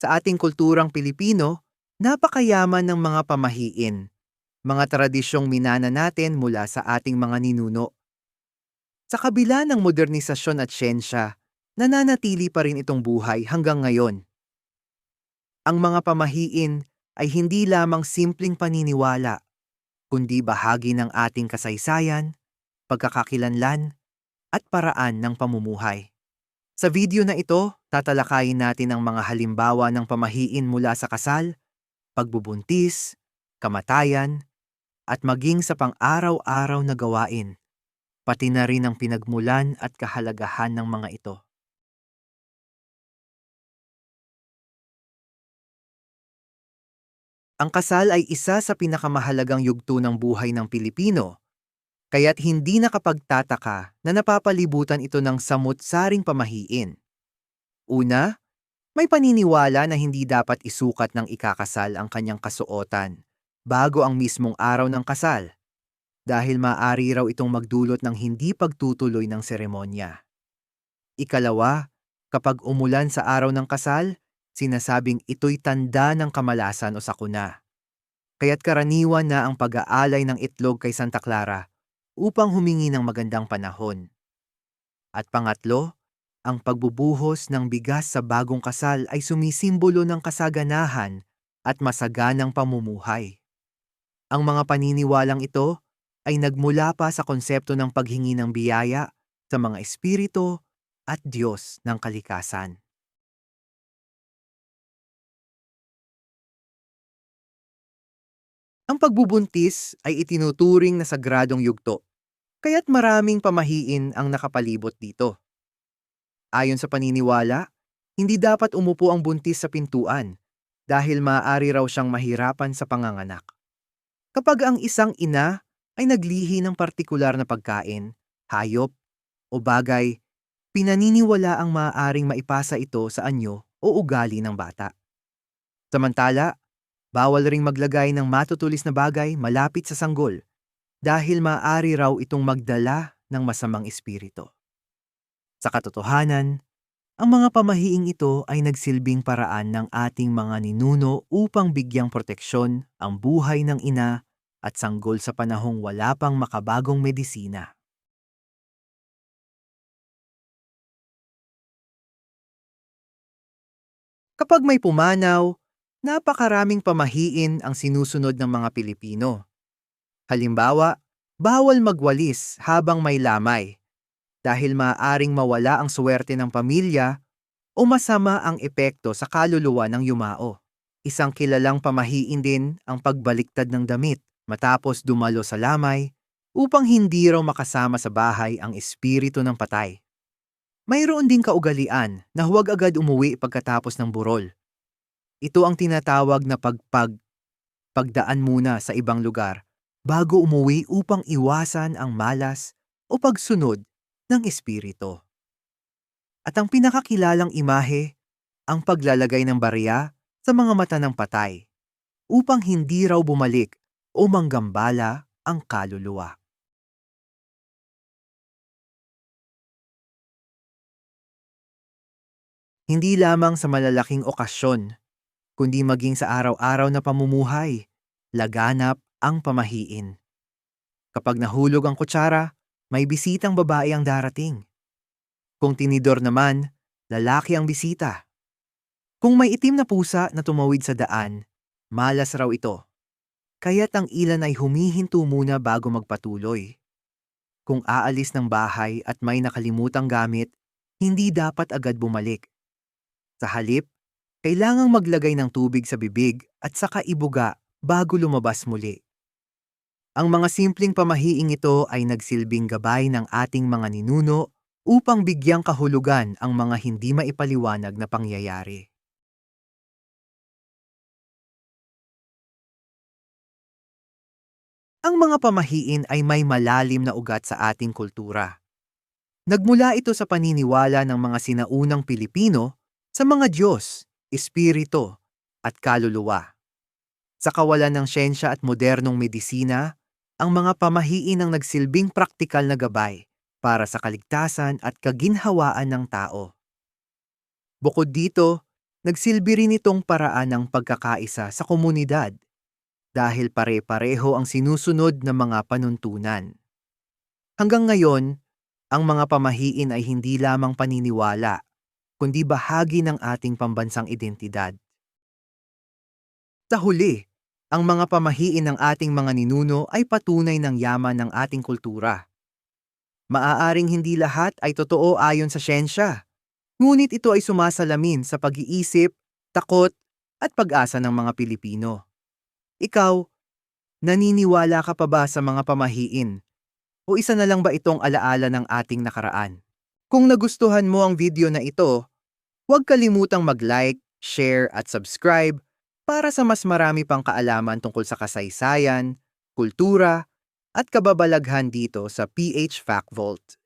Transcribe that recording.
Sa ating kulturang Pilipino, napakayaman ng mga pamahiin, mga tradisyong minana natin mula sa ating mga ninuno. Sa kabila ng modernisasyon at siyensya, nananatili pa rin itong buhay hanggang ngayon. Ang mga pamahiin ay hindi lamang simpleng paniniwala, kundi bahagi ng ating kasaysayan, pagkakakilanlan, at paraan ng pamumuhay. Sa video na ito, tatalakayin natin ang mga halimbawa ng pamahiin mula sa kasal, pagbubuntis, kamatayan, at maging sa pang-araw-araw na gawain, pati na rin ang pinagmulan at kahalagahan ng mga ito. Ang kasal ay isa sa pinakamahalagang yugto ng buhay ng Pilipino, kaya't hindi nakapagtataka na napapalibutan ito ng samut-saring pamahiin. Una, may paniniwala na hindi dapat isukat ng ikakasal ang kanyang kasuotan bago ang mismong araw ng kasal, dahil maaari raw itong magdulot ng hindi pagtutuloy ng seremonya. Ikalawa, kapag umulan sa araw ng kasal, sinasabing ito'y tanda ng kamalasan o sakuna. Kaya't karaniwan na ang pag-aalay ng itlog kay Santa Clara upang humingi ng magandang panahon. At pangatlo, ang pagbubuhos ng bigas sa bagong kasal ay sumisimbolo ng kasaganahan at masaganang pamumuhay. Ang mga paniniwalang ito ay nagmula pa sa konsepto ng paghingi ng biyaya sa mga espiritu at Diyos ng kalikasan. Ang pagbubuntis ay itinuturing na sagradong yugto, kaya't maraming pamahiin ang nakapalibot dito. Ayon sa paniniwala, hindi dapat umupo ang buntis sa pintuan dahil maaari raw siyang mahirapan sa panganganak. Kapag ang isang ina ay naglihi ng partikular na pagkain, hayop, o bagay, pinaniniwala ang maaaring maipasa ito sa anyo o ugali ng bata. Samantala, Bawal ring maglagay ng matutulis na bagay malapit sa sanggol dahil maaari raw itong magdala ng masamang espiritu. Sa katotohanan, ang mga pamahiing ito ay nagsilbing paraan ng ating mga ninuno upang bigyang proteksyon ang buhay ng ina at sanggol sa panahong wala pang makabagong medisina. Kapag may pumanaw, napakaraming pamahiin ang sinusunod ng mga Pilipino. Halimbawa, bawal magwalis habang may lamay dahil maaaring mawala ang swerte ng pamilya o masama ang epekto sa kaluluwa ng yumao. Isang kilalang pamahiin din ang pagbaliktad ng damit matapos dumalo sa lamay upang hindi raw makasama sa bahay ang espiritu ng patay. Mayroon ding kaugalian na huwag agad umuwi pagkatapos ng burol ito ang tinatawag na pagpag, pagdaan muna sa ibang lugar bago umuwi upang iwasan ang malas o pagsunod ng espiritu. At ang pinakakilalang imahe, ang paglalagay ng barya sa mga mata ng patay upang hindi raw bumalik o manggambala ang kaluluwa. Hindi lamang sa malalaking okasyon kundi maging sa araw-araw na pamumuhay, laganap ang pamahiin. Kapag nahulog ang kutsara, may bisitang babae ang darating. Kung tinidor naman, lalaki ang bisita. Kung may itim na pusa na tumawid sa daan, malas raw ito. Kaya't ang ilan ay humihinto muna bago magpatuloy. Kung aalis ng bahay at may nakalimutang gamit, hindi dapat agad bumalik. Sa halip, kailangang maglagay ng tubig sa bibig at saka ibuga bago lumabas muli. Ang mga simpleng pamahiing ito ay nagsilbing gabay ng ating mga ninuno upang bigyang kahulugan ang mga hindi maipaliwanag na pangyayari. Ang mga pamahiin ay may malalim na ugat sa ating kultura. Nagmula ito sa paniniwala ng mga sinaunang Pilipino sa mga Diyos espiritu, at kaluluwa. Sa kawalan ng siyensya at modernong medisina, ang mga pamahiin ang nagsilbing praktikal na gabay para sa kaligtasan at kaginhawaan ng tao. Bukod dito, nagsilbi rin itong paraan ng pagkakaisa sa komunidad dahil pare-pareho ang sinusunod ng mga panuntunan. Hanggang ngayon, ang mga pamahiin ay hindi lamang paniniwala, kundi bahagi ng ating pambansang identidad. Sa huli, ang mga pamahiin ng ating mga ninuno ay patunay ng yaman ng ating kultura. Maaaring hindi lahat ay totoo ayon sa siyensya, ngunit ito ay sumasalamin sa pag-iisip, takot, at pag-asa ng mga Pilipino. Ikaw, naniniwala ka pa ba sa mga pamahiin? O isa na lang ba itong alaala ng ating nakaraan? Kung nagustuhan mo ang video na ito, huwag kalimutang mag-like, share at subscribe para sa mas marami pang kaalaman tungkol sa kasaysayan, kultura, at kababalaghan dito sa PH Fact Vault.